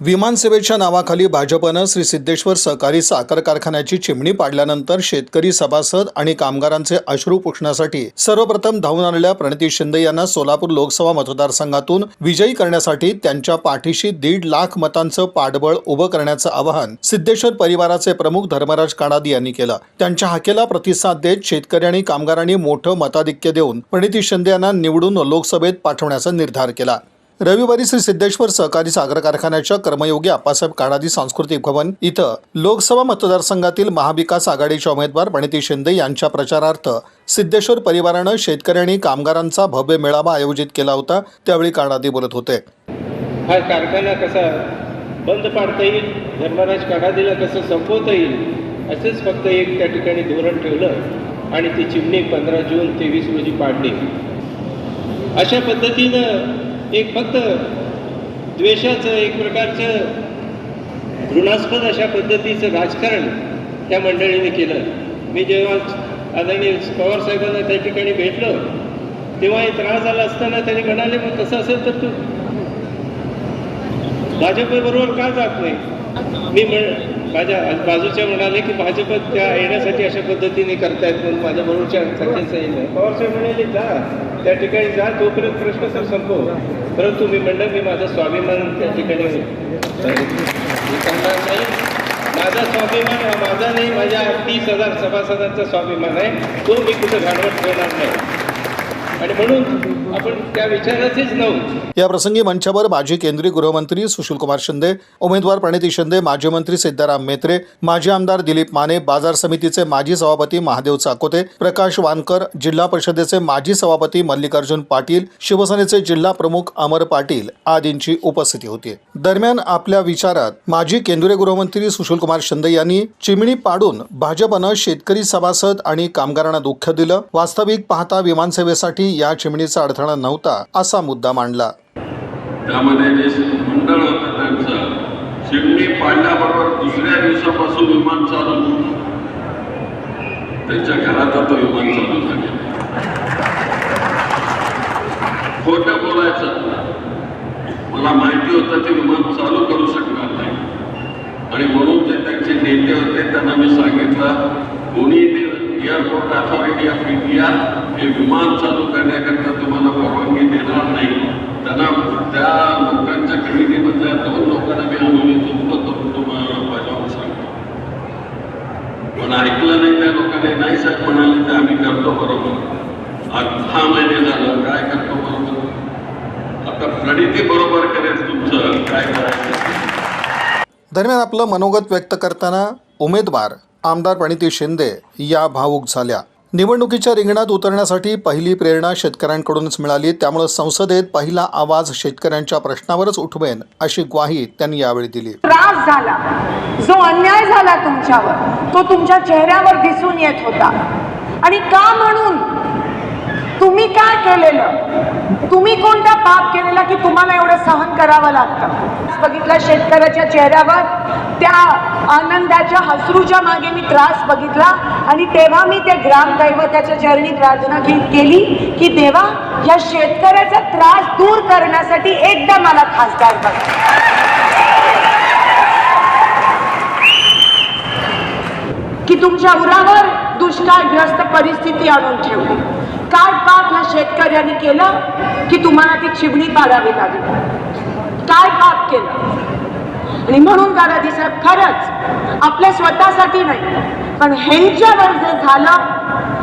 विमानसेवेच्या नावाखाली भाजपनं श्री सिद्धेश्वर सहकारी साखर कारखान्याची चिमणी पाडल्यानंतर शेतकरी सभासद आणि कामगारांचे अश्रू पुसण्यासाठी सर्वप्रथम धावून आलेल्या प्रणिती शिंदे यांना सोलापूर लोकसभा मतदारसंघातून विजयी करण्यासाठी त्यांच्या पाठीशी दीड लाख मतांचं पाठबळ उभं करण्याचं आवाहन सिद्धेश्वर परिवाराचे प्रमुख धर्मराज काणादी यांनी केलं. त्यांच्या हाकेला प्रतिसाद देत शेतकरी आणि कामगारांनी मोठं मताधिक्य देऊन प्रणिती शिंदे यांना निवडून लोकसभेत पाठवण्याचा निर्धार केला. रविवारी श्री सिद्धेश्वर सहकारी साखर कारखान्याच्या कर्मयोगी आप्पासाहेब काणादी सांस्कृतिक भवन इथं लोकसभा मतदारसंघातील महाविकास आघाडीच्या उमेदवार प्रणिती शिंदे यांच्या प्रचारार्थ सिद्धेश्वर परिवारानं शेतकरी आणि कामगारांचा भव्य मेळावा आयोजित केला होता. त्यावेळी काणादी बोलत होते. हा कारखाना कसा बंद पाडता येईल? धर्मराज काढादीला कसं संपवता येईल? असंच फक्त एक त्या ठिकाणी धोरण ठेवलं आणि ती चिमणी पंधरा जून तेवीस रोजी पाडली. अशा पद्धतीनं एक फक्त द्वेषाचं एक प्रकारचं घृणास्पद अशा पद्धतीचं राजकारण त्या मंडळीने केलं. मी जेव्हा आदरणीय पवार साहेबांना त्या ठिकाणी भेटलो तेव्हा हे त्रास झाला असताना त्याने म्हणाले मग तसं असेल तर तू भाजपबरोबर का जात नाही? मी म्हण माझ्या बाजूच्या म्हणाले की भाजप त्या येण्यासाठी अशा पद्धतीने करतायत म्हणून माझ्या बरोबरच्या सचिन येईल पवारसाहेब म्हणाले जा त्या ठिकाणी जा तोपर्यंत प्रश्न तर संपव. परंतु मी म्हणलं मी माझा स्वाभिमान त्या ठिकाणी मी सांगणार नाही. माझा स्वाभिमान हा माझा नाही माझ्या तीस हजार सभासदांचा स्वाभिमान आहे. तो मी कुठं घालवत ठेवणार नाही. आणि म्हणून आपण त्या विचाराचेच नव्हतो या प्रसंगी मंचावर माजी केंद्रीय गृहमंत्री सुशीलकुमार शिंदे उमेदवार प्रणिती शिंदे माजी मंत्री सिद्धाराम मेत्रे माजी आमदार दिलीप माने बाजार समितीचे माजी सभापती महादेव चाकोते प्रकाश वानकर जिल्हा परिषदेचे माजी सभापती मल्लिकार्जुन पाटील शिवसेनेचे जिल्हा प्रमुख अमर पाटील आदींची उपस्थिती होती. दरम्यान आपल्या विचारात माजी केंद्रीय गृहमंत्री सुशीलकुमार शिंदे यांनी चिमणी पाडून भाजपनं शेतकरी सभासद आणि कामगारांना दुःख दिलं. वास्तविक पाहता विमानसेवेसाठी या चिमणीचा अडथळा नव्हता असा मुद्दा मांडला. त्यामध्ये जे मंडळ होतं त्यांचं चिमणी पाडल्याबरोबर दुसऱ्या दिवसापासून विमान चालू त्यांच्या घरात आता विमान चालू झाले खोट बोलायचं मला माहिती होतं ते विमान चालू करू शकणार नाही. आणि म्हणून जे त्यांचे नेते होते त्यांना मी सांगितलं कोणी एअरपोर्ट अथॉरिटी ऑफ इंडिया हे विमान चालू करण्याकरता तुम्हाला परवानगी देणार नाही. त्यांना त्या लोकांच्या कमिटीमधल्या दोन लोकांना मी आणून येतो तुम्हाला बजावून सांगतो. पण ऐकलं नाही त्या लोकांनी नाही साहेब म्हणाले ते आम्ही करतो बरोबर. आज महिने झालं काय करतो बरोबर? आता प्रणिती बरोबर करेल तुमचं काय करायचं? दरम्यान आपलं मनोगत व्यक्त करताना उमेदवार आमदार प्रणिती शिंदे या भावूक झाल्या. निवडणुकीच्या रिंगणात उतरण्यासाठी पहिली प्रेरणा शेतकऱ्यांकडूनच मिळाली. त्यामुळे संसदेत पहिला आवाज शेतकऱ्यांच्या प्रश्नावरच उठवेन अशी ग्वाही त्यांनी यावेळी दिली. त्रास झाला. जो अन्याय झाला तुमच्यावर तो तुमच्या चेहऱ्यावर दिसून येत होता. आणि का म्हणून? तुम्ही काय केलेलं? तुम्ही कोणता पाप केलेला की तुम्हाला एवढं सहन करावं लागतं? बघितलं शेतकऱ्याच्या चेहऱ्यावर? त्या आनंदाच्या हसरूच्या मागे मी त्रास बघितला आणि तेव्हा मी ते ग्रामदैवताच्या चरणी प्रार्थना केली की देवा या शेतकऱ्याचा त्रास दूर करण्यासाठी एकदा मला खासदार बघ की तुमच्या उरावर दुष्काळग्रस्त परिस्थिती आणून ठेवली काय पाप ह्या शेतकऱ्याने केलं की तुम्हाला ती चिमणी पाडावी लागली. काय पाप केलं. आणि म्हणून दादाजी साहेब खरंच आपल्या स्वतःसाठी नाही पण ह्यांच्यावर जे झालं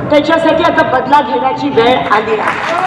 त्याच्यासाठी आता बदला घेण्याची वेळ आली आहे.